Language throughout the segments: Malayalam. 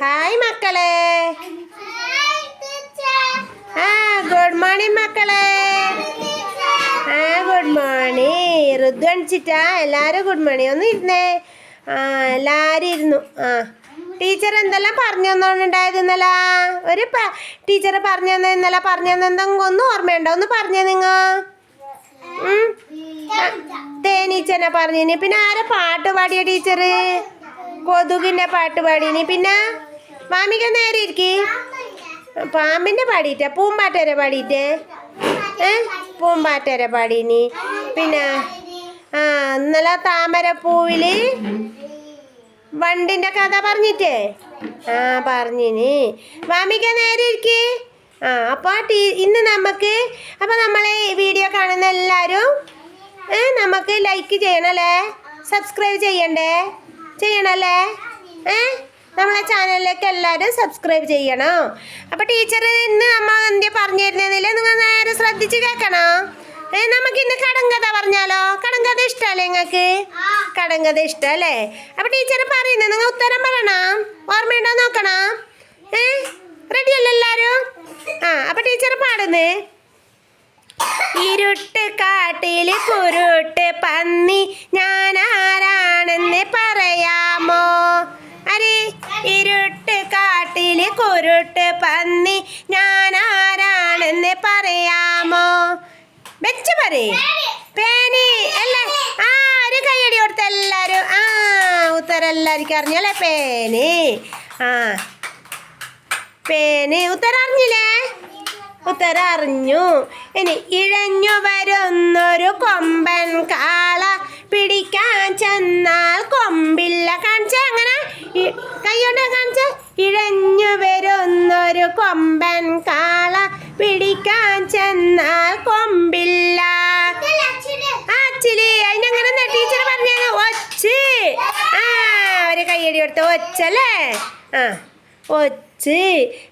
ഹായ് മക്കളെ. ആ ഗുഡ് മോർണിംഗ് മക്കളെ. ആ ഗുഡ് മോർണിംഗ് ഋതു അണിച്ചിട്ടാ എല്ലാരും ഗുഡ് മോർണിംഗ് ഒന്ന് ഇരുന്നേ. ആ എല്ലാരും ഇരുന്നു. ആ ടീച്ചർ എന്തെല്ലാം പറഞ്ഞു തന്നോണ്ടായത് ഇന്നലെ? ഒരു ടീച്ചർ പറഞ്ഞു തന്നെ ഇന്നലെ പറഞ്ഞു തന്നെ എന്തെങ്കിലും ഒന്നും ഓർമ്മയുണ്ടോ? ഒന്ന് പറഞ്ഞേ നിങ്ങൾ തേനീച്ചനെ പറഞ്ഞിനി പിന്നെ ആരെ പാട്ട് പാടിയ ടീച്ചർ കൊതുകിന്റെ പാട്ട് പാടിനി പിന്നെ? മാമിക നേരെ ഇരിക്കി? പാമ്പിന്റെ പാടിയിട്ട? പൂമ്പാറ്റരെ പാടിയിട്ടേ? ഏ? പൂമ്പാറ്റരെ പാടിനി. പിന്നെ ആ ഇന്നലെ താമരപ്പൂവിൽ വണ്ടിന്റെ കഥ പറഞ്ഞിട്ടേ? ആ പറഞ്ഞിനി. മാമിക നേരെ ഇരിക്കി? ആ അപ്പോൾ ടീ ഇന്ന് നമുക്ക് അപ്പോൾ നമ്മളെ വീഡിയോ കാണുന്ന എല്ലാവരും നമുക്ക് ലൈക്ക് ചെയ്യണല്ലേ? സബ്സ്ക്രൈബ് ചെയ്യണ്ടേ? ചെയ്യണല്ലേ? ഏ? നമ്മളെ ചാനലിലേക്ക് എല്ലാവരും സബ്സ്ക്രൈബ് ചെയ്യണം. അപ്പോൾ ടീച്ചർ ഇന്ന് നമ്മൾ എന്തിയാ പറഞ്ഞു തരുന്നതിൽ നിങ്ങൾ നേരെ ശ്രദ്ധിച്ച് കേൾക്കണം. ഏ നമുക്ക് ഇന്ന് കടങ്കഥ പറഞ്ഞാലോ? കടങ്കഥ ഇഷ്ടമല്ലേ നിങ്ങൾക്ക്? കടങ്കഥ ഇഷ്ടമല്ലേ അപ്പോൾ ടീച്ചർ പറയുന്നത് നിങ്ങൾ ഉത്തരം പറയണം. ഓർമ്മയുണ്ടോ നോക്കണം. ഏ റെഡി അല്ലേ എല്ലാവരും ആ അപ്പോൾ ടീച്ചർ പാടുന്നേ. ഇരുട്ട് കാട്ടിൽ കുരുട്ട് പന്നി കുരുട്ട് പന്നി ഞാൻ ആരാണെന്ന് പറയാമോ? വെച്ച് പറയേ. പേനി അല്ല ആ ഒരു കൈയടി കൊടുത്ത എല്ലാരും ആ ഉത്തരം എല്ലാവർക്കും അറിഞ്ഞല്ലേ പേനി? ആ. പേനി ഉത്തരം അറിഞ്ഞില്ലേ? ഉത്തരം അറിഞ്ഞു. ഇനി ഇഴഞ്ഞു വരുന്നൊരു കൊമ്പൻ കാള കൊമ്പൻ കാള പിടിക്കാൻ ചെന്നാൽ കൊമ്പില്ല. ആച്ചിലി അതിനങ്ങനെ ടീച്ചർ പറഞ്ഞത്? ഒച്ച്. ആ ഒരു കയ്യടി കൊടുത്ത ഒച്ചല്ലേ? ആ ഒച്ച്.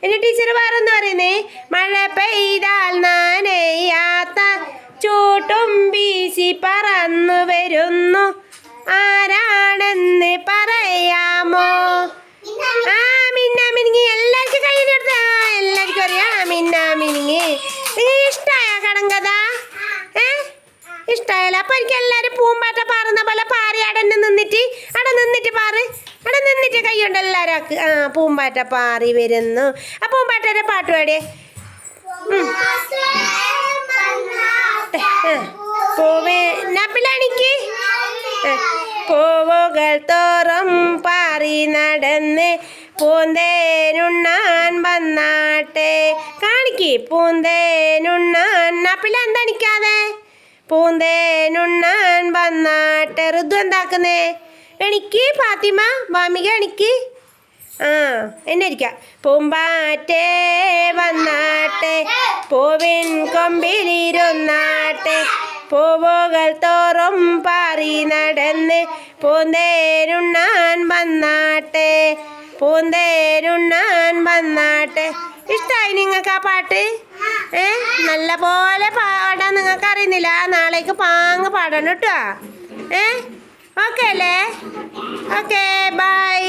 എന്റെ ടീച്ചർ വേറൊന്ന് പറയുന്നേ? മഴ പെയ്താൽ നനയാത്ത ചൂട്ടും വീശി പറന്നു വരുന്നു. നിങ്ങൾക്ക് ഇഷ്ടമായ കടങ്കഥ ഏ? ഇഷ്ടമായല്ലോ അപ്പൊ എനിക്ക് എല്ലാരും പൂമ്പാറ്റ പാറുന്ന പോലെ പാറി അവിടെ നിന്നിട്ട് അട നിന്നിട്ട് പാറ്. അട നിന്നിട്ട് എല്ലാരും ആ പൂമ്പാറ്റ പാറി വരുന്നു. ആ പാട്ട് പാടിയേ. പൂവേ നപ്പിലാണിക്ക് പൂവുകൾ തോറും പാറി നടന്ന് പൂന്തേനുണ്ണാൻ വന്നാട്ടെ. കാണിക്ക് പൂന്തേനുണ്ണാൻ നപ്പില എന്താണിക്കാതെ പൂന്തേനുണ്ണാൻ വന്നാട്ട് ഋതു എന്താക്കുന്നേ? എണിക്ക് ഫാത്തിമ വാമിക എണിക്ക്. ആ എന്നെ ഇരിക്കാം പൂമ്പാറ്റേ വന്നാട്ടെ പൂവിൻ കൊമ്പിലിരുന്നാട്ടെ പൂവുകൾ തോറും പാറി നടന്ന് പൂന്തേരുണ്ണാൻ വന്നാട്ടെ. പൂന്തേരുണ്ണാൻ വന്നാട്ടെ. ഇഷ്ടമായി നിങ്ങൾക്ക് ആ പാട്ട്? ഏ? നല്ല പോലെ പാടാൻ നിങ്ങൾക്ക് അറിയുന്നില്ല നാളേക്ക് പാങ്ങ് പാടണം കേട്ടോ. ഏ? ഓക്കെ അല്ലേ? Okay bye.